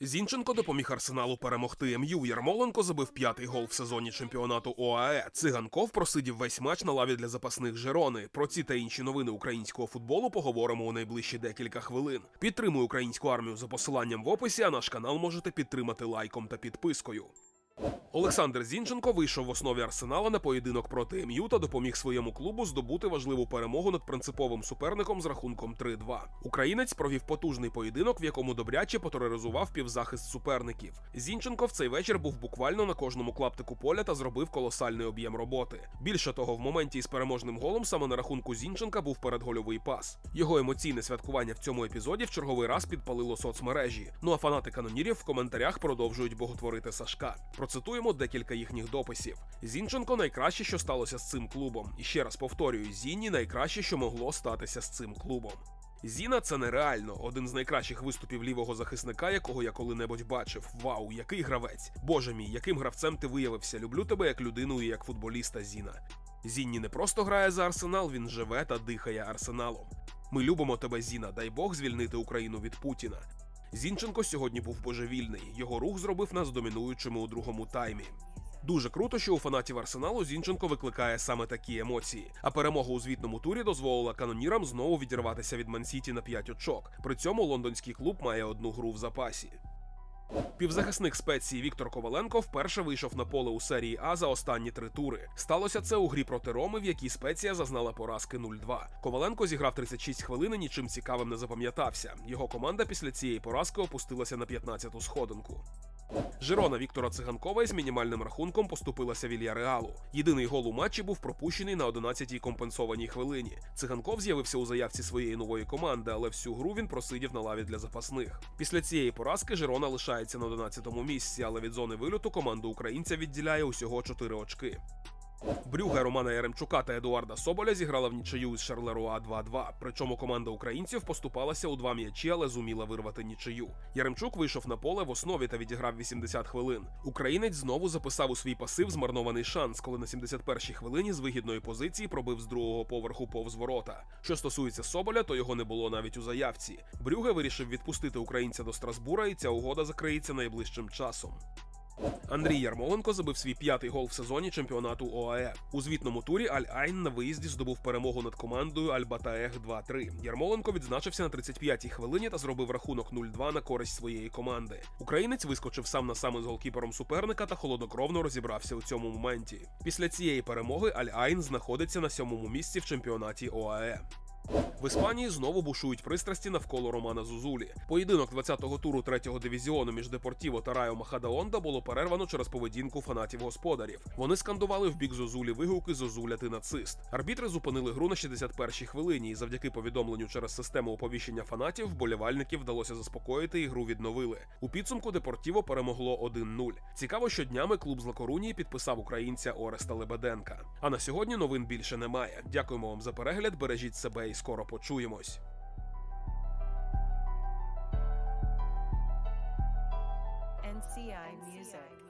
Зінченко допоміг Арсеналу перемогти МЮ. Ярмоленко забив п'ятий гол в сезоні чемпіонату ОАЕ. Циганков просидів весь матч на лаві для запасних Жерони. Про ці та інші новини українського футболу поговоримо у найближчі декілька хвилин. Підтримуй українську армію за посиланням в описі, а наш канал можете підтримати лайком та підпискою. Олександр Зінченко вийшов в основі Арсенала на поєдинок проти МЮ та допоміг своєму клубу здобути важливу перемогу над принциповим суперником з рахунком 3-2. Українець провів потужний поєдинок, в якому добряче потероризував півзахист суперників. Зінченко в цей вечір був буквально на кожному клаптику поля та зробив колосальний об'єм роботи. Більше того, в моменті із переможним голом саме на рахунку Зінченка був передгольовий пас. Його емоційне святкування в цьому епізоді в черговий раз підпалило соцмережі. Ну а фанати канонірів в коментарях продовжують боготворити Сашка. Процитуємо декілька їхніх дописів. Зінченко найкраще, що сталося з цим клубом. І ще раз повторюю, Зіні найкраще, що могло статися з цим клубом. Зіна це нереально. Один з найкращих виступів лівого захисника, якого я коли-небудь бачив. Вау, який гравець! Боже мій, яким гравцем ти виявився? Люблю тебе як людину і як футболіста, Зіна. Зінні не просто грає за арсенал, він живе та дихає арсеналом. Ми любимо тебе, Зіна. Дай Бог звільнити Україну від Путіна. Зінченко сьогодні був божевільний. Його рух зробив нас домінуючими у другому таймі. Дуже круто, що у фанатів Арсеналу Зінченко викликає саме такі емоції. А перемога у звітному турі дозволила канонірам знову відірватися від Мансіті на 5 очок. При цьому лондонський клуб має одну гру в запасі. Півзахисник спеції Віктор Коваленко вперше вийшов на поле у серії А за останні три тури. Сталося це у грі проти Роми, в якій спеція зазнала поразки 0-2. Коваленко зіграв 36 хвилин і нічим цікавим не запам'ятався. Його команда після цієї поразки опустилася на 15-ту сходинку. Жирона Віктора Циганкова із мінімальним рахунком поступилася Вільяреалу. Єдиний гол у матчі був пропущений на 11-й компенсованій хвилині. Циганков з'явився у заявці своєї нової команди, але всю гру він просидів на лаві для запасних. Після цієї поразки Жирона лишається на 11-му місці, але від зони вильоту команду українця відділяє усього 4 очки. Брюга Романа Яремчука та Едуарда Соболя зіграла в нічию з Шарлеруа 2-2. Причому команда українців поступалася у два м'ячі, але зуміла вирвати нічию. Яремчук вийшов на поле в основі та відіграв 80 хвилин. Українець знову записав у свій пасив змарнований шанс, коли на 71-й хвилині з вигідної позиції пробив з другого поверху повз ворота. Що стосується Соболя, то його не було навіть у заявці. Брюге вирішив відпустити українця до Страсбура, і ця угода закриється найближчим часом. Андрій Ярмоленко забив свій п'ятий гол в сезоні чемпіонату ОАЕ. У звітному турі Аль Айн на виїзді здобув перемогу над командою Аль-Батаех 2-3. Ярмоленко відзначився на 35-й хвилині та зробив рахунок 0-2 на користь своєї команди. Українець вискочив сам на сам із голкіпером суперника та холоднокровно розібрався у цьому моменті. Після цієї перемоги Аль Айн знаходиться на сьомому місці в чемпіонаті ОАЕ. В Іспанії знову бушують пристрасті навколо Романа Зузулі. Поєдинок 20-го туру 3-го дивізіону між Депортіво та Райо Махадаонда було перервано через поведінку фанатів господарів. Вони скандували в бік Зозулі вигуки Зозуля ти нацист. Арбітри зупинили гру на 61-й хвилині, і завдяки повідомленню через систему оповіщення фанатів вболівальників вдалося заспокоїти і гру відновили. У підсумку Депортіво перемогло 1-0. Цікаво, що днями клуб з Лакорунії підписав українця Ореста Лебеденка. А на сьогодні новин більше немає. Дякуємо вам за перегляд. Бережіть себе і скоро почуємось. NCI Music.